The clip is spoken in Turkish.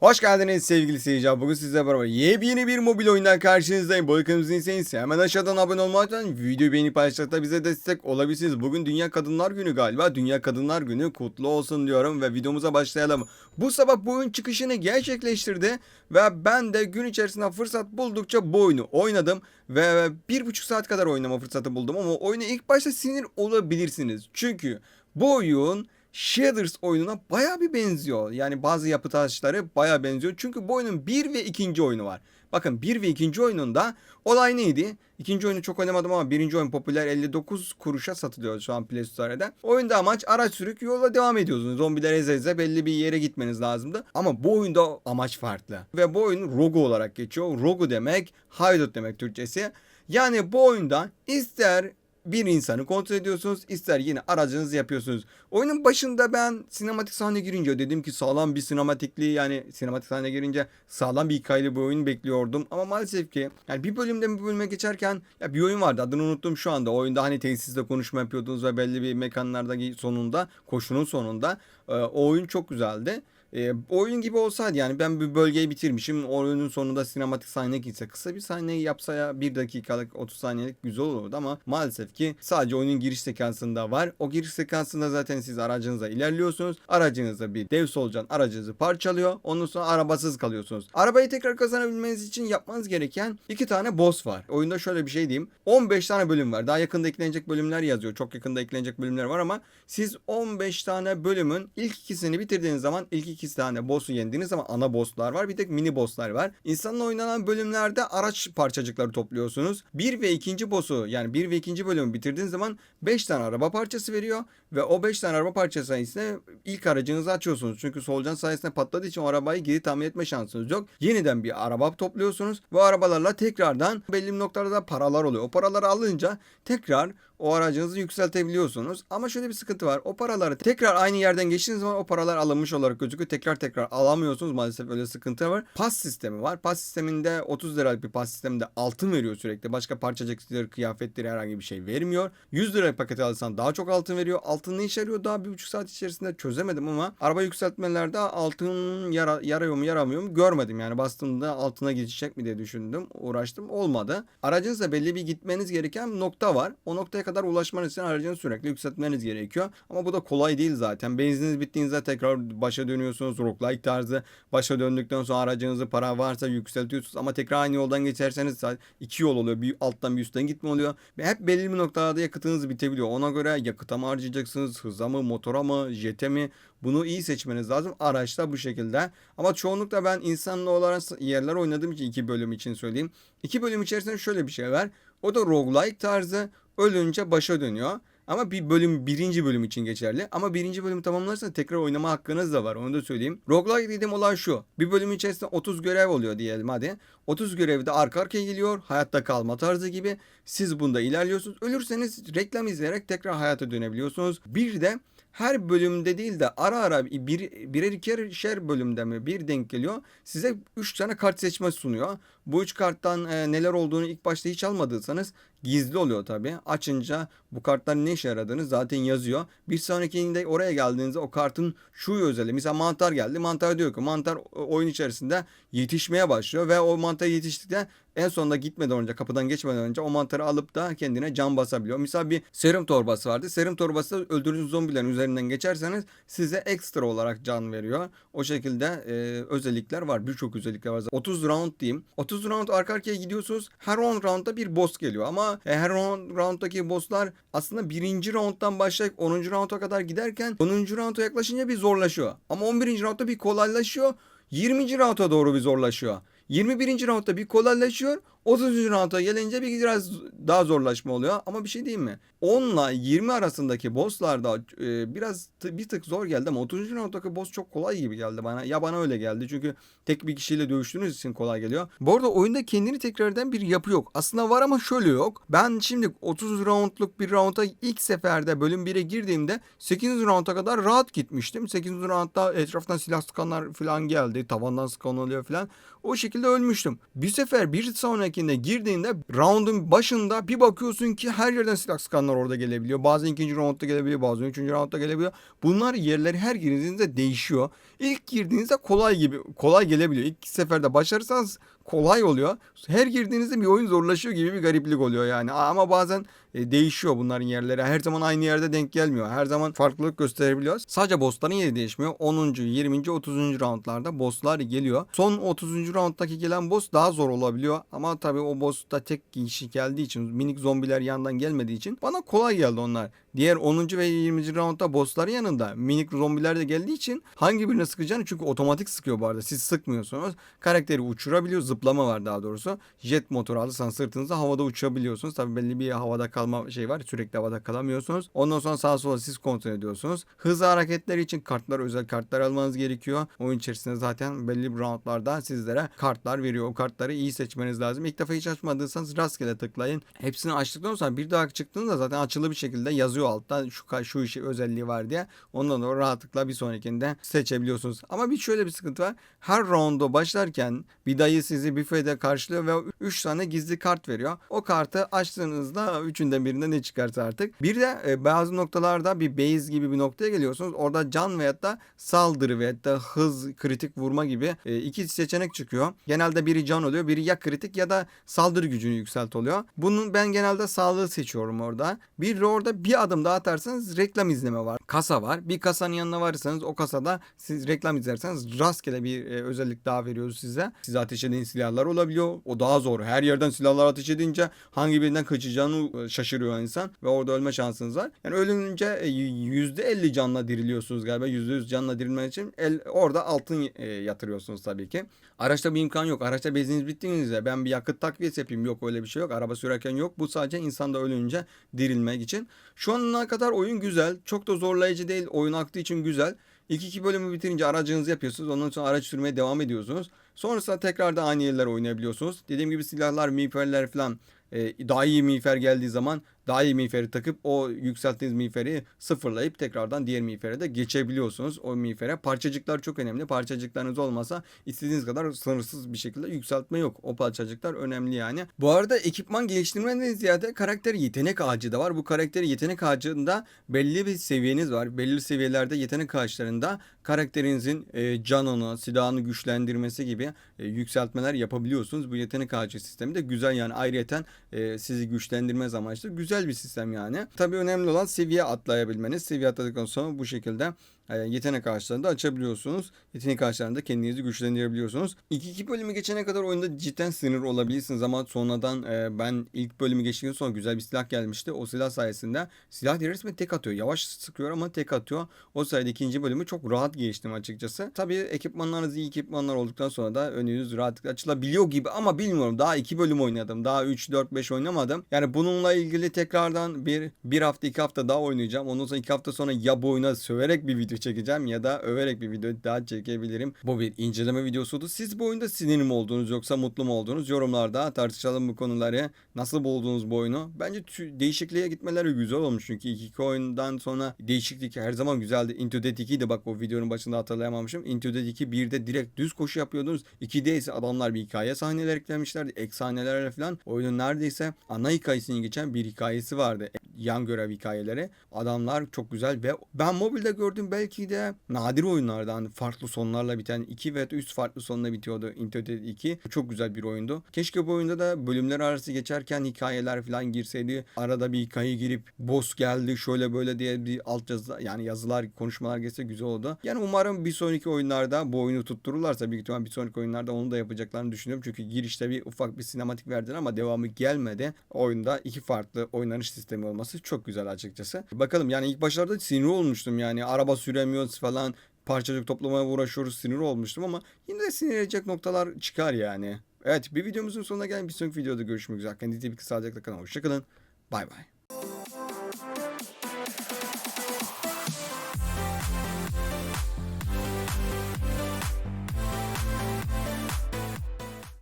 Hoş geldiniz sevgili seyirciler. Bugün sizle beraber yepyeni bir mobil oyundan karşınızdayım. Bu kanalımızı. Hemen aşağıdan abone olmaktan videoyu beğenip paylaşarak bize destek olabilirsiniz. Bugün Dünya Kadınlar Günü galiba. Dünya Kadınlar Günü kutlu olsun diyorum ve videomuza başlayalım. Bu sabah bu oyun çıkışını gerçekleştirdi ve ben de gün içerisinde fırsat buldukça bu oyunu oynadım ve bir buçuk saat kadar oynama fırsatı buldum ama oyuna ilk başta sinir olabilirsiniz. Çünkü bu oyun Shaders oyununa baya bir benziyor. Yani bazı yapı taşları baya benziyor. Çünkü bu oyunun bir ve ikinci oyunu var. Bakın bir ve ikinci oyununda olay neydi? İkinci oyunu çok oynamadım ama birinci oyun popüler 59 kuruşa satılıyor şu an Play Store'da. Oyunda amaç araç sürük yola devam ediyorsunuz. Zombiler eze eze belli bir yere gitmeniz lazımdı. Ama bu oyunda amaç farklı. Ve bu oyun Rogu olarak geçiyor. Rogu demek haydut demek Türkçesi. Yani bu oyunda ister bir insanı kontrol ediyorsunuz ister yine aracınızı yapıyorsunuz. Oyunun başında ben sinematik sahne girince dedim ki sağlam bir sinematikli yani sinematik sahne girince sağlam bir hikayeli bir oyun bekliyordum. Ama maalesef ki yani bir bölümden bir bölüme geçerken ya bir oyun vardı adını unuttum şu anda. Oyunda hani tesiste konuşma yapıyordunuz ve belli bir mekanlardaki sonunda koşunun sonunda e, o oyun çok güzeldi. E, oyun gibi olsaydı yani ben bir bölgeyi bitirmişim. Oyunun sonunda sinematik sahne gitse kısa bir sahne yapsa ya 1 dakikalık 30 saniyelik güzel olurdu ama maalesef ki sadece oyunun giriş sekansında var. O giriş sekansında zaten siz aracınıza ilerliyorsunuz. Aracınızda bir dev solucan aracınızı parçalıyor. Ondan sonra arabasız kalıyorsunuz. Arabayı tekrar kazanabilmeniz için yapmanız gereken iki tane boss var. Oyunda şöyle bir şey diyeyim. 15 tane bölüm var. Daha yakında eklenecek bölümler yazıyor. Çok yakında eklenecek bölümler var ama siz 15 tane bölümün ilk ikisini bitirdiğiniz zaman ilk iki tane boss'u yendiğiniz zaman ana boss'lar var. Bir tek mini boss'lar var. İnsanla oynanan bölümlerde araç parçacıkları topluyorsunuz. Bir ve ikinci boss'u yani bir ve ikinci bölümü bitirdiğiniz zaman 5 tane araba parçası veriyor ve o 5 tane araba parçası sayesinde ilk aracınızı açıyorsunuz. Çünkü solucan sayesinde patladığı için o arabayı geri tamir etme şansınız yok. Yeniden bir araba topluyorsunuz. Bu arabalarla tekrardan belli noktada paralar oluyor. O paraları alınca tekrar o aracınızı yükseltebiliyorsunuz. Ama şöyle bir sıkıntı var. O paraları tekrar aynı yerden geçtiğiniz zaman o paralar alınmış olarak gözüküyor. Tekrar tekrar alamıyorsunuz. Maalesef öyle sıkıntı var. Pas sistemi var. Pas sisteminde 30 liralık bir pas sisteminde altın veriyor sürekli. Başka parçacıkları, kıyafetleri herhangi bir şey vermiyor. 100 lira paketi alırsan daha çok altın veriyor. Altın ne işe yarıyor? Daha bir buçuk saat içerisinde çözemedim ama araba yükseltmelerde altın yara, yarıyor mu yaramıyor mu görmedim. Yani bastığımda altına geçecek mi diye düşündüm. Uğraştım. Olmadı. Aracınızda belli bir gitmeniz gereken nokta var. O noktaya kadar ulaşmanız için aracınızı sürekli yükseltmeniz gerekiyor. Ama bu da kolay değil zaten. Benzininiz bittiğinizde tekrar başa dönüyorsunuz. Roguelike tarzı. Başa döndükten sonra aracınızı para varsa yükseltiyorsunuz. Ama tekrar aynı yoldan geçerseniz iki yol oluyor. Bir alttan bir üstten gitme oluyor. Ve hep belli bir noktada yakıtınız bitebiliyor. Ona göre yakıta mı harcayacaksınız? Hıza mı? Motora mı? Jete mi? Bunu iyi seçmeniz lazım. Araçta bu şekilde. Ama çoğunlukla ben insanlı olarak yerler oynadığım için iki bölüm için söyleyeyim. İki bölüm içerisinde şöyle bir şey var. O da roguelike tarzı ölünce başa dönüyor. Ama bir bölüm birinci bölüm için geçerli. Ama birinci bölümü tamamlarsanız tekrar oynama hakkınız da var. Onu da söyleyeyim. Roguelike dediğim olay şu. Bir bölüm içerisinde 30 görev oluyor diyelim hadi. 30 görevde arka arkaya geliyor. Hayatta kalma tarzı gibi. Siz bunda ilerliyorsunuz. Ölürseniz reklam izleyerek tekrar hayata dönebiliyorsunuz. Bir de her bölümde değil de ara ara bir, birer ikişer bölümde mi bir denk geliyor. Size 3 tane kart seçme sunuyor. Bu 3 karttan e, neler olduğunu ilk başta hiç almadıysanız gizli oluyor tabi. Açınca bu kartların ne işe yaradığını zaten yazıyor. Bir sonrakinde oraya geldiğinizde o kartın şu özelliği. Mesela mantar geldi. Mantar diyor ki mantar oyun içerisinde yetişmeye başlıyor ve o mantar yetiştikten en sonunda gitmeden önce kapıdan geçmeden önce o mantarı alıp da kendine can basabiliyor. Misal bir serum torbası vardı. Serum torbası öldürdüğünüz zombilerin üzerinden geçerseniz size ekstra olarak can veriyor. O şekilde e, özellikler var. Birçok özellikler var. 30 round diyeyim. 30 round arka arkaya gidiyorsunuz. Her 10 roundda bir boss geliyor ama e, her 10 rounddaki bosslar aslında birinci rounddan başlayıp 10. rounda kadar giderken 10. rounda yaklaşınca bir zorlaşıyor. Ama 11. roundda bir kolaylaşıyor. 20. rounda doğru bir zorlaşıyor. 21. roundda bir kolaylaşıyor. 30. rounda gelince bir biraz daha zorlaşma oluyor. Ama bir şey diyeyim mi? 10 ile 20 arasındaki bosslarda e, biraz bir tık zor geldi ama 30. rounddaki boss çok kolay gibi geldi bana. Ya bana öyle geldi çünkü tek bir kişiyle dövüştüğünüz için kolay geliyor. Bu arada oyunda kendini tekrar eden bir yapı yok. Aslında var ama şöyle yok. Ben şimdi 30 roundluk bir rounda ilk seferde bölüm 1'e girdiğimde 8. rounda kadar rahat gitmiştim. 8. roundda etraftan silah sıkanlar falan geldi. Tavandan sıkan oluyor falan. O şekilde ölmüştüm. Bir sefer bir sonraki sonrakinde girdiğinde round'un başında bir bakıyorsun ki her yerden silah sıkanlar orada gelebiliyor. Bazen ikinci roundda gelebiliyor, bazen üçüncü roundda gelebiliyor. Bunlar yerleri her girdiğinizde değişiyor. İlk girdiğinizde kolay gibi kolay gelebiliyor. İlk seferde başarırsanız kolay oluyor. Her girdiğinizde bir oyun zorlaşıyor gibi bir gariplik oluyor yani. Ama bazen e, değişiyor bunların yerleri. Her zaman aynı yerde denk gelmiyor. Her zaman farklılık gösterebiliyor. Sadece bossların yeri değişmiyor. 10. 20. 30. roundlarda bosslar geliyor. Son 30. rounddaki gelen boss daha zor olabiliyor. Ama tabii o boss da tek kişi geldiği için minik zombiler yandan gelmediği için bana kolay geldi onlar. Diğer 10. ve 20. roundda bossların yanında minik zombiler de geldiği için hangi birine sıkacağını çünkü otomatik sıkıyor bu arada. Siz sıkmıyorsunuz. Karakteri uçurabiliyor. Zıplama var daha doğrusu. Jet motoru alırsanız sırtınızda havada uçabiliyorsunuz. Tabii belli bir havada kalma şey var. Sürekli havada kalamıyorsunuz. Ondan sonra sağa sola siz kontrol ediyorsunuz. Hızlı hareketler için kartlar özel kartlar almanız gerekiyor. Oyun içerisinde zaten belli bir roundlarda sizlere kartlar veriyor. O kartları iyi seçmeniz lazım. İlk defa hiç açmadıysanız rastgele tıklayın. Hepsini açtıktan sonra bir daha çıktığında zaten açılı bir şekilde yazıyor altta şu şu işi özelliği var diye. Ondan sonra rahatlıkla bir sonrakinde seçebiliyorsunuz. Ama bir şöyle bir sıkıntı var. Her rounda başlarken bir dayı sizi büfede karşılıyor ve 3 tane gizli kart veriyor. O kartı açtığınızda üçünden birinde ne çıkarsa artık. Bir de e, bazı noktalarda bir base gibi bir noktaya geliyorsunuz. Orada can veyahut da saldırı veyahut da hız, kritik vurma gibi e, iki seçenek çıkıyor. Genelde biri can oluyor. Biri ya kritik ya da saldırı gücünü yükselt oluyor. Bunun ben genelde sağlığı seçiyorum orada. Bir de orada bir adım daha atarsanız reklam izleme var. Kasa var. Bir kasanın yanına varırsanız o kasada siz reklam izlerseniz rastgele bir e, özellik daha veriyoruz size. Size ateş eden silahlar olabiliyor. O daha zor. Her yerden silahlar ateş edince hangi birinden kaçacağını e, şaşırıyor insan ve orada ölme şansınız var. Yani ölünce e, %50 canla diriliyorsunuz galiba. %100 canla dirilmek için el, orada altın e, yatırıyorsunuz tabii ki. Araçta bir imkan yok. Araçta benziniz bittiğinizde ben bir yakıt takviyesi yapayım. Yok öyle bir şey yok. Araba sürerken yok. Bu sadece insanda ölünce dirilmek için. Şu ana kadar oyun güzel. Çok da zorlayıcı değil. Oyun aktığı için güzel. İlk iki bölümü bitirince aracınızı yapıyorsunuz. Ondan sonra araç sürmeye devam ediyorsunuz. Sonrasında tekrar da aynı yerler oynayabiliyorsunuz. Dediğim gibi silahlar, miğferler falan e, daha iyi miğfer geldiği zaman daha iyi miğferi takıp o yükselttiğiniz miğferi sıfırlayıp tekrardan diğer miğfere de geçebiliyorsunuz. O miğfere parçacıklar çok önemli. Parçacıklarınız olmasa istediğiniz kadar sınırsız bir şekilde yükseltme yok. O parçacıklar önemli yani. Bu arada ekipman geliştirmeden ziyade karakter yetenek ağacı da var. Bu karakter yetenek ağacında belli bir seviyeniz var. Belli seviyelerde yetenek ağaçlarında karakterinizin e, canını, silahını güçlendirmesi gibi e, yükseltmeler yapabiliyorsunuz. Bu yetenek ağacı sistemi de güzel yani ayrıyeten e, sizi güçlendirmez amaçlı güzel bir sistem yani. Tabii önemli olan seviye atlayabilmeniz. Seviye atladıktan sonra bu şekilde e, yetenek ağaçlarını da açabiliyorsunuz. Yetenek ağaçlarında kendinizi güçlendirebiliyorsunuz. İlk iki bölümü geçene kadar oyunda cidden sınır olabilirsiniz ama sonradan e, ben ilk bölümü geçtikten sonra güzel bir silah gelmişti. O silah sayesinde silah resmen tek atıyor. Yavaş sıkıyor ama tek atıyor. O sayede ikinci bölümü çok rahat geçtim açıkçası. Tabii ekipmanlarınız iyi ekipmanlar olduktan sonra da önünüz rahatlıkla açılabiliyor gibi ama bilmiyorum. Daha iki bölüm oynadım. Daha 3, 4, 5 oynamadım. Yani bununla ilgili tekrardan bir, bir hafta iki hafta daha oynayacağım. Ondan sonra iki hafta sonra ya bu oyuna söverek bir video çekeceğim ya da överek bir video daha çekebilirim. Bu bir inceleme videosuydu. Siz bu oyunda sinirli mi oldunuz yoksa mutlu mu oldunuz? Yorumlarda tartışalım bu konuları. Nasıl buldunuz bu oyunu? Bence değişikliğe gitmeleri güzel olmuş çünkü iki oyundan sonra değişiklik her zaman güzeldi. Into Dead 2'de bak bu videonun başında hatırlayamamışım. Into Dead 2 1'de direkt düz koşu yapıyordunuz. 2'de ise adamlar bir hikaye sahneler eklemişlerdi. Ek sahnelerle falan. Oyunun neredeyse ana hikayesini geçen bir hikayesi vardı. Yan görev hikayeleri. Adamlar çok güzel ve ben mobilde gördüm belki de nadir oyunlardan farklı sonlarla biten 2 veya 3 farklı sonla bitiyordu Into Dead 2. Çok güzel bir oyundu. Keşke bu oyunda da bölümler arası geçerken hikayeler falan girseydi. Arada bir hikaye girip boss geldi şöyle böyle diye bir alt yazı yani yazılar konuşmalar geçse güzel oldu. Yani umarım bir sonraki oyunlarda bu oyunu tuttururlarsa büyük ihtimal bir sonraki oyunlarda onu da yapacaklarını düşünüyorum. Çünkü girişte bir ufak bir sinematik verdiler ama devamı gelmedi. Oyunda iki farklı oynanış sistemi olması çok güzel açıkçası. Bakalım yani ilk başlarda sinir olmuştum yani araba süremiyoruz falan parçacık toplamaya uğraşıyoruz sinir olmuştum ama yine de sinir edecek noktalar çıkar yani. Evet bir videomuzun sonuna geldik. Bir sonraki videoda görüşmek üzere. Kendinize iyi bakın. Sağlıcakla kalın. Hoşçakalın. Bay bay.